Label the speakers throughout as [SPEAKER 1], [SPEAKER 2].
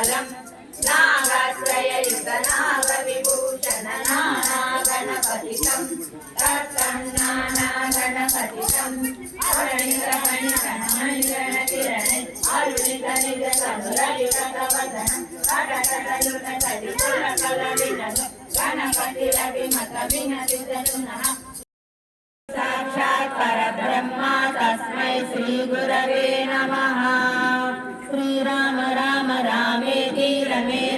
[SPEAKER 1] ఫలం నాగత్రయయుత నాగవిభూషణ నానాగణపతితం తత్తం కటకటయుత సాక్షాత్ పరబ్రహ్మ తస్మై శ్రీ గురవే నమ. Srirama
[SPEAKER 2] I Amen.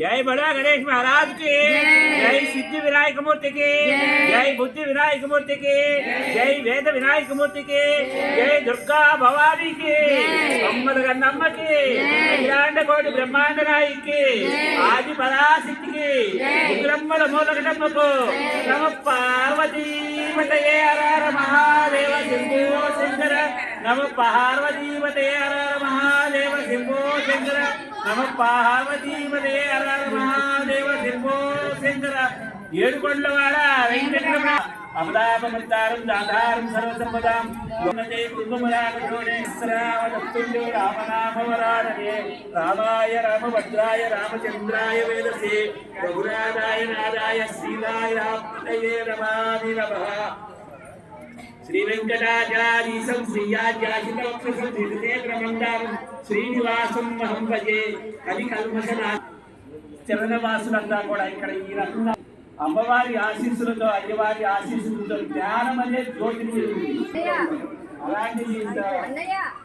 [SPEAKER 2] జై బడా గణేష్ మహారాజ్కి జై సిద్ధి వినాయక మూర్తికి జై బుద్ధి వినాయక మూర్తికి జై వేద వినాయక మూర్తికి జై దుర్గా భవానీకి అమ్మల గన్నమ్మకి అఖిలాండ కోటి బ్రహ్మాండ నాయికి ఆది పరాశక్తికి ఉగ్రమ్మల మూలకటమ్మకు నమ పార్వతీ మహాదేవ శంభో శంకర నమ పార్వతీపతే హరార మహాదేవ సింహో శంకర నమ పార్వతీపతే హరార మహాదేవ సింహో శంకర ఏడుకొండవాడ వెంకటరమ అమలాపమంతారం దాధారం సర్వసంపదాం। యోమజే కుర్మరాగోడే శ్రావణత్తుండే రామనామవరాధనే। రామాయ రామభద్రాయ రామచంద్రాయ వేదసే। రఘునాథాయ నాదాయ శ్రీరాయ రామతయే నమామి నమః। శ్రీ వెంకటాచారీశం శ్రీయాచాశితేంద్రమందారం శ్రీనివాసం మహం భజే కలి కల్మషనా చరణవాసులంతా కూడా ఇక్కడ ఈ రకంగా అమ్మవారి ఆశీస్సులతో అయ్యవారి ఆశీస్సులతో జ్ఞానం అనే జ్యోతిని వెలుగుతుంది. అలాంటి ఇంత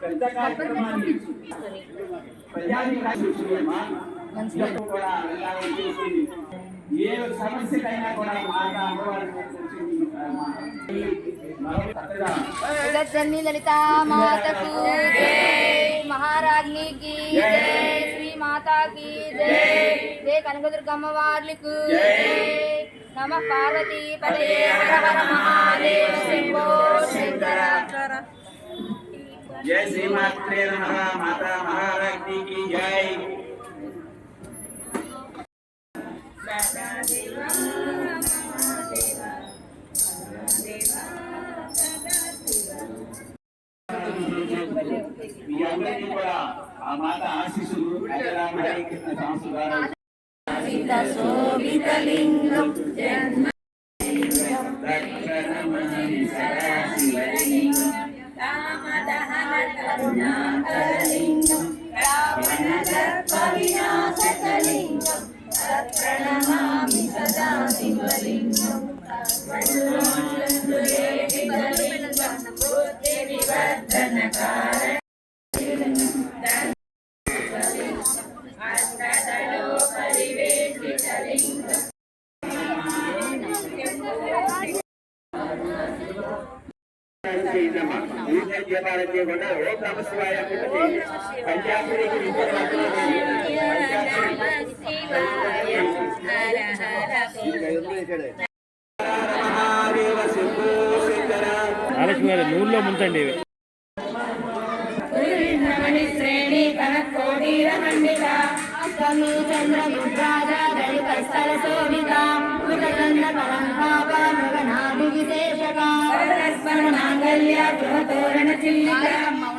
[SPEAKER 2] పెద్ద కార్యక్రమాన్ని ప్రజాధికారమ్మా కూడా ఇలాగే చేసి ఏ సమస్యకైనా కూడా మాట అమ్మవారి చక్కగా
[SPEAKER 3] జగజ్జనని లలితా మాతకు జై మహారాజ్ని की జై శ్రీ మాతా की జై జై కనకదుర్గమ్మ వార్లకు జై నమ పార్వతీ పదే హర హర మహాదేవ శంభో శంకర
[SPEAKER 2] जय श्री मात्रे नमः माता महारानी की जय మీ అందరికీ కూడా ఆ మాత ఆశీస్సులు అజరామ కృష్ణ
[SPEAKER 3] శోభితలింగం
[SPEAKER 2] రక్షణమణి సదా శివలింగం
[SPEAKER 3] కరుణాకరలింగం రావణ దర్ప వినాశకలింగం ప్రణమామి సదా శివలింగం
[SPEAKER 2] మహాలక్ష్మి గారు నూనెలో ముంచండి ఇవి
[SPEAKER 3] శ్రేణి కనకోటీరమండిత స్థల శోభిత మృగచంద్ర పరంపాప మృగనాభి విశేషగా విశేషక మాంగళ్య గృహతోరణ చిల్లిక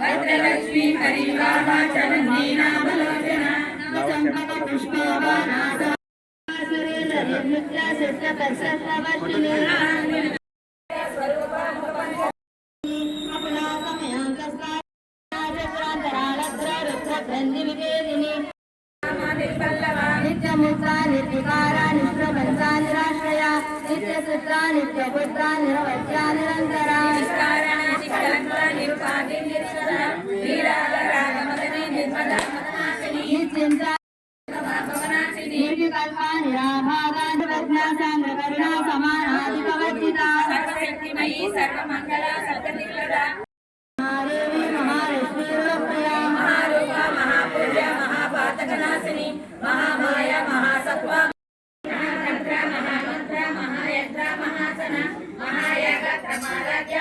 [SPEAKER 3] భద్రలక్ష్మి హరివాహ చరణీ నామలోచన చంపక పుష్పవానాస సురేంద్ర శుద్ధ నిత్యముద్రా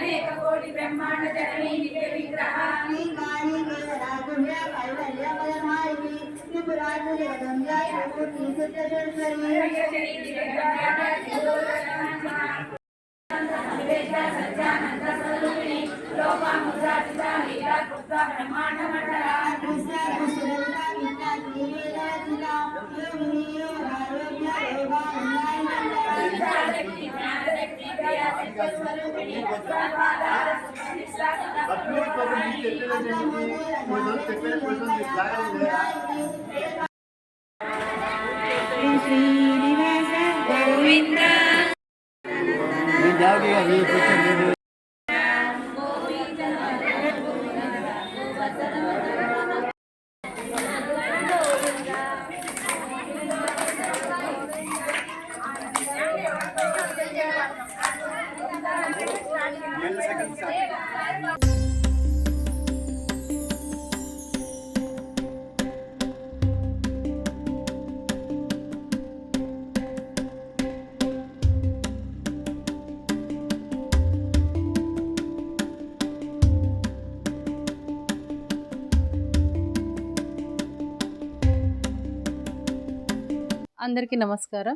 [SPEAKER 1] అనేక కోటి బ్రహ్మాండ జననీ నిత్య విగ్రహాన్ని
[SPEAKER 3] కాని కేశరాజుల్య కైవల్య పదమాయిని త్రిపురాజు జగదంజాయ మూర్తి సిద్ధేశ్వరి
[SPEAKER 4] నేను
[SPEAKER 5] అందరికీ నమస్కారం.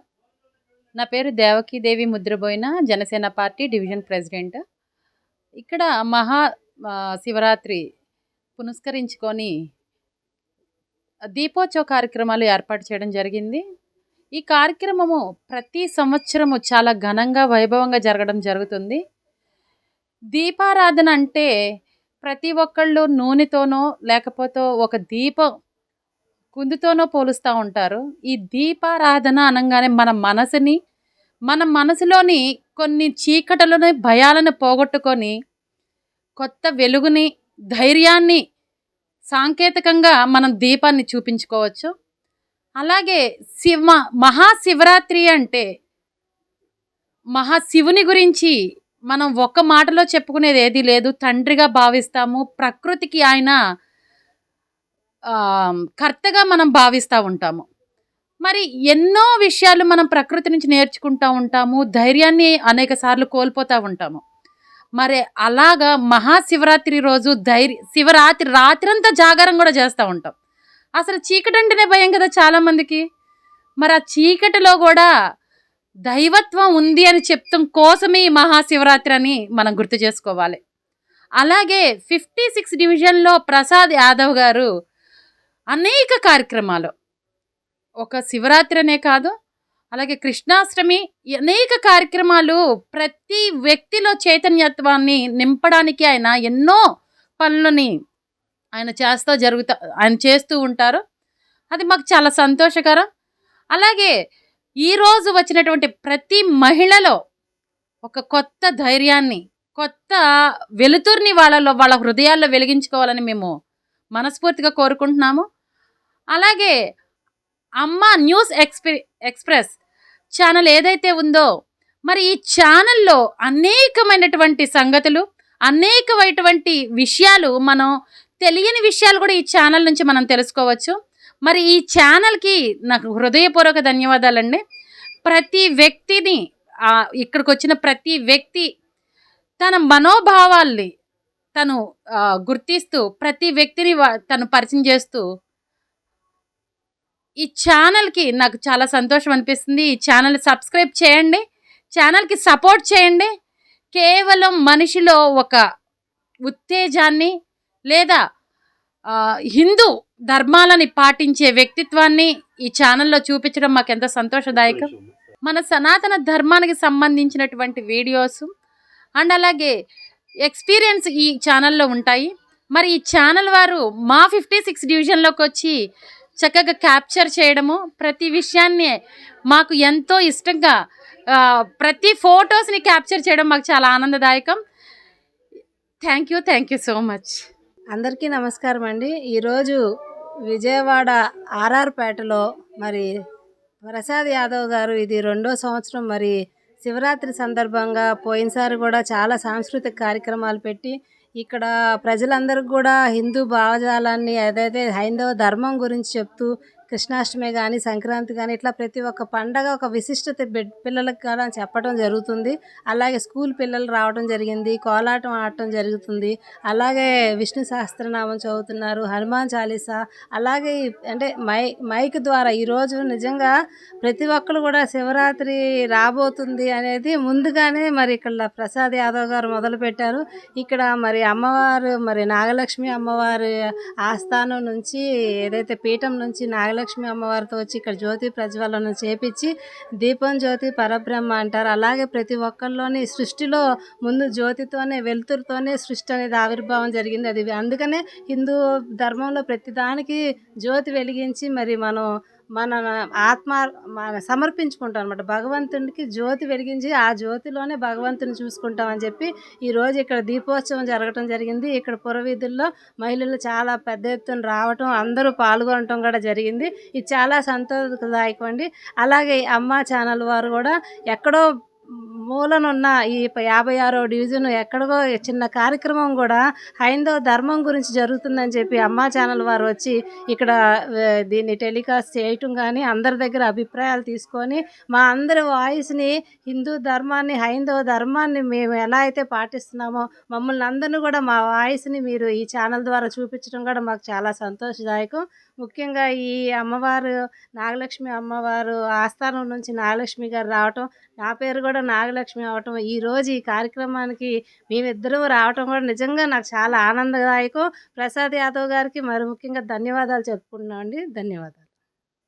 [SPEAKER 5] నా పేరు Devakidevi Mudraboina Janasena party division president. ఇక్కడ మహా శివరాత్రి పునస్కరించుకొని దీపోత్సవ కార్యక్రమాలు ఏర్పాటు చేయడం జరిగింది. ఈ కార్యక్రమము ప్రతి సంవత్సరము చాలా ఘనంగా వైభవంగా జరగడం జరుగుతుంది. దీపారాధన అంటే ప్రతి ఒక్కళ్ళు నూనెతోనో లేకపోతే ఒక దీపం కుందుతోనో పోలుస్తూ ఉంటారు. ఈ దీపారాధన అనగానే మన మనసుని మన మనసులోని కొన్ని చీకటలను భయాలను పోగొట్టుకొని కొత్త వెలుగుని ధైర్యాన్ని సాంకేతికంగా మనం దీపాన్ని చూపించుకోవచ్చు. అలాగే శివ మహాశివరాత్రి అంటే మహాశివుని గురించి మనం ఒక్క మాటలో చెప్పుకునేది ఏదీ లేదు. తండ్రిగా భావిస్తాము ప్రకృతికి ఆయన కర్తగా మనం భావిస్తూ ఉంటాము. మరి ఎన్నో విషయాలు మనం ప్రకృతి నుంచి నేర్చుకుంటూ ఉంటాము ధైర్యాన్ని అనేక సార్లు కోల్పోతూ ఉంటాము. మరి అలాగా మహాశివరాత్రి రోజు ధైర్య శివరాత్రి రాత్రంతా జాగారం కూడా చేస్తూ ఉంటాం. అసలు చీకటి అంటేనే భయం కదా చాలామందికి? మరి ఆ చీకటిలో కూడా దైవత్వం ఉంది అని చెప్తాం కోసమే ఈ మహాశివరాత్రి అని మనం గుర్తు చేసుకోవాలి. అలాగే ఫిఫ్టీ సిక్స్ డివిజన్లో ప్రసాద్ యాదవ్ గారు అనేక కార్యక్రమాలు. ఒక శివరాత్రి అనే కాదు అలాగే కృష్ణాష్టమి అనేక కార్యక్రమాలు ప్రతి వ్యక్తిలో చైతన్యత్వాన్ని నింపడానికి ఆయన ఎన్నో పనులని ఆయన చేస్తూ జరుగుతా ఆయన చేస్తూ ఉంటారు. అది మాకు చాలా సంతోషకరం. అలాగే ఈరోజు వచ్చినటువంటి ప్రతి మహిళలో ఒక కొత్త ధైర్యాన్ని కొత్త వెలుతుర్ని వాళ్ళలో వాళ్ళ హృదయాల్లో వెలిగించుకోవాలని మేము మనస్ఫూర్తిగా కోరుకుంటున్నాము. అలాగే అమ్మ న్యూస్ ఎక్స్ప్రె ఎక్స్ప్రెస్ ఛానల్ ఏదైతే ఉందో మరి ఈ ఛానల్లో అనేకమైనటువంటి సంగతులు అనేకమైనటువంటి విషయాలు మనం తెలియని విషయాలు కూడా ఈ ఛానల్ నుంచి మనం తెలుసుకోవచ్చు. మరి ఈ ఛానల్కి నాకు హృదయపూర్వక ధన్యవాదాలండి. ప్రతి వ్యక్తిని ఇక్కడికి వచ్చిన ప్రతి వ్యక్తి తన మనోభావాల్ని తను గుర్తిస్తూ ప్రతి వ్యక్తిని తను పరిచయం చేస్తూ ఈ ఛానల్కి నాకు చాలా సంతోషం అనిపిస్తుంది. ఈ ఛానల్ సబ్స్క్రైబ్ చేయండి. ఛానల్కి సపోర్ట్ చేయండి. కేవలం మనిషిలో ఒక ఉత్తేజాన్ని లేదా హిందూ ధర్మాలని పాటించే వ్యక్తిత్వాన్ని ఈ ఛానల్లో చూపించడం మాకు ఎంత సంతోషదాయకం. మన సనాతన ధర్మానికి సంబంధించినటువంటి వీడియోస్ అండ్ అలాగే ఎక్స్పీరియన్స్ ఈ ఛానల్లో ఉంటాయి. మరి ఈ ఛానల్ వారు మా ఫిఫ్టీ సిక్స్ డివిజన్లోకి వచ్చి చక్కగా క్యాప్చర్ చేయడము ప్రతి విషయాన్ని మాకు ఎంతో ఇష్టంగా ప్రతి ఫొటోస్ని క్యాప్చర్ చేయడం మాకు చాలా ఆనందదాయకం. Thank you thank you so much.
[SPEAKER 6] అందరికీ నమస్కారం అండి. ఈరోజు విజయవాడ ఆర్ఆర్పేటలో మరి ప్రసాద్ యాదవ్ గారు ఇది రెండో సంవత్సరం మరి శివరాత్రి సందర్భంగా పోయినసారి కూడా చాలా సాంస్కృతిక కార్యక్రమాలు పెట్టి ఇక్కడ ప్రజలందరికీ కూడా హిందూ భావజాలాన్ని ఏదైతే హైందవ ధర్మం గురించి చెప్తూ కృష్ణాష్టమి కానీ సంక్రాంతి కానీ ఇట్లా ప్రతి ఒక్క పండగ ఒక విశిష్టత పిల్లలకు కూడా చెప్పడం జరుగుతుంది. అలాగే స్కూల్ పిల్లలు రావడం జరిగింది కోలాటం ఆడటం జరుగుతుంది. అలాగే విష్ణు సహస్రనామం చదువుతున్నారు హనుమాన్ చాలీసా. అలాగే అంటే మై మైక్ ద్వారా ఈరోజు నిజంగా ప్రతి ఒక్కరు కూడా శివరాత్రి రాబోతుంది అనేది ముందుగానే మరి ఇక్కడ ప్రసాద్ యాదవ్ గారు మొదలుపెట్టారు ఇక్కడ మరి అమ్మవారు మరి నాగలక్ష్మి అమ్మవారి ఆస్థానం నుంచి ఏదైతే పీఠం నుంచి నాగలక్ష్మి అమ్మవారితో వచ్చి ఇక్కడ జ్యోతి ప్రజ్వలన చేపించి దీపం జ్యోతి పరబ్రహ్మ అంటారు. అలాగే ప్రతి ఒక్కరిలోని సృష్టిలో ముందు జ్యోతితోనే వెలుతురుతోనే సృష్టి అనేది ఆవిర్భావం జరిగింది. అది అందుకనే హిందూ ధర్మంలో ప్రతిదానికి జ్యోతి వెలిగించి మరి మనం మన ఆత్మ మన సమర్పించుకుంటాం అనమాట భగవంతునికి జ్యోతి వెలిగించి ఆ జ్యోతిలోనే భగవంతుని చూసుకుంటాం అని చెప్పి ఈరోజు ఇక్కడ దీపోత్సవం జరగటం జరిగింది. ఇక్కడ పురవీధుల్లో మహిళలు చాలా పెద్ద ఎత్తున రావటం అందరూ పాల్గొనటం కూడా జరిగింది. ఇది చాలా సంతోషదాయకం అండి. అలాగే అమ్మ ఛానల్ వారు కూడా ఎక్కడో మూలనున్న ఈ యాభై ఆరో డివిజన్ ఎక్కడికో చిన్న కార్యక్రమం కూడా హైందవ ధర్మం గురించి జరుగుతుందని చెప్పి అమ్మా ఛానల్ వారు వచ్చి ఇక్కడ దీన్ని టెలికాస్ట్ చేయటం కానీ అందరి దగ్గర అభిప్రాయాలు తీసుకొని మా అందరి వాయిస్ని హిందూ ధర్మాన్ని హైందవ ధర్మాన్ని మేము ఎలా అయితే పాటిస్తున్నామో మమ్మల్ని అందరినీ కూడా మా వాయిస్ని మీరు ఈ ఛానల్ ద్వారా చూపించడం కూడా మాకు చాలా సంతోషదాయకం. ముఖ్యంగా ఈ అమ్మవారు నాగలక్ష్మి అమ్మవారు ఆస్థానం నుంచి నాగలక్ష్మి గారు రావటం నా పేరు కూడా నాగలక్ష్మి అవటం ఈరోజు ఈ కార్యక్రమానికి మేమిద్దరూ రావటం కూడా నిజంగా నాకు చాలా ఆనందదాయకం. ప్రసాద్ యాదవ్ గారికి మరి ముఖ్యంగా ధన్యవాదాలు చెప్పుకుంటున్నాం అండి. ధన్యవాదాలు.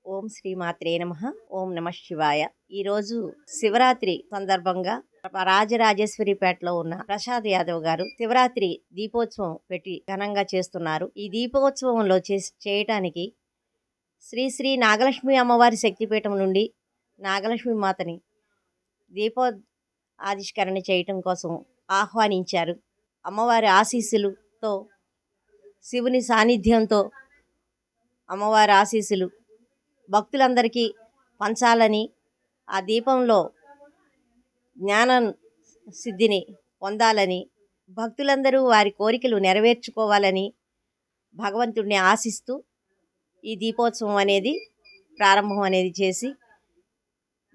[SPEAKER 7] ఓం శ్రీ మాత్రే నమ. ఓం నమ శివాయ. ఈరోజు శివరాత్రి సందర్భంగా రాజరాజేశ్వరిపేటలో ఉన్న ప్రసాద్ యాదవ్ గారు శివరాత్రి దీపోత్సవం పెట్టి ఘనంగా చేస్తున్నారు. ఈ దీపోత్సవంలో చేయటానికి శ్రీ శ్రీ నాగలక్ష్మి అమ్మవారి శక్తిపీఠం నుండి నాగలక్ష్మి మాతని దీపో ఆవిష్కరణ చేయటం కోసం ఆహ్వానించారు. అమ్మవారి ఆశీస్సులతో శివుని సాన్నిధ్యంతో అమ్మవారి ఆశీస్సులు భక్తులందరికీ పంచాలని ఆ దీపంలో జ్ఞాన సిద్ధిని పొందాలని భక్తులందరూ వారి కోరికలు నెరవేర్చుకోవాలని భగవంతుడిని ఆశిస్తూ ఈ దీపోత్సవం అనేది ప్రారంభం అనేది చేసి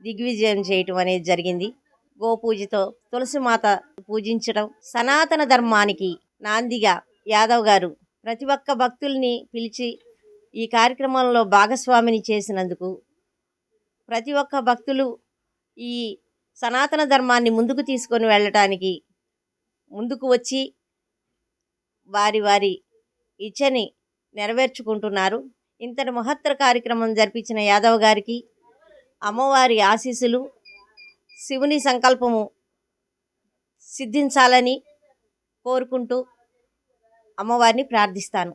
[SPEAKER 7] దిగ్విజయం చేయటం అనేది జరిగింది. గోపూజతో తులసి మాత పూజించడం సనాతన ధర్మానికి నాందిగా యాదవ్ గారు ప్రతి ఒక్క భక్తుల్ని పిలిచి ఈ కార్యక్రమంలో భాగస్వామిని చేసినందుకు ప్రతి ఒక్క భక్తులు ఈ సనాతన ధర్మాన్ని ముందుకు తీసుకొని వెళ్ళటానికి ముందుకు వచ్చి వారి వారి ఇచ్చని నెరవేర్చుకుంటున్నారు. ఇంతటి మహత్తర కార్యక్రమం జరిపించిన యాదవ్ గారికి అమ్మవారి ఆశీస్సులు శివుని సంకల్పము సిద్ధించాలని కోరుకుంటూ అమ్మవారిని ప్రార్థిస్తాను.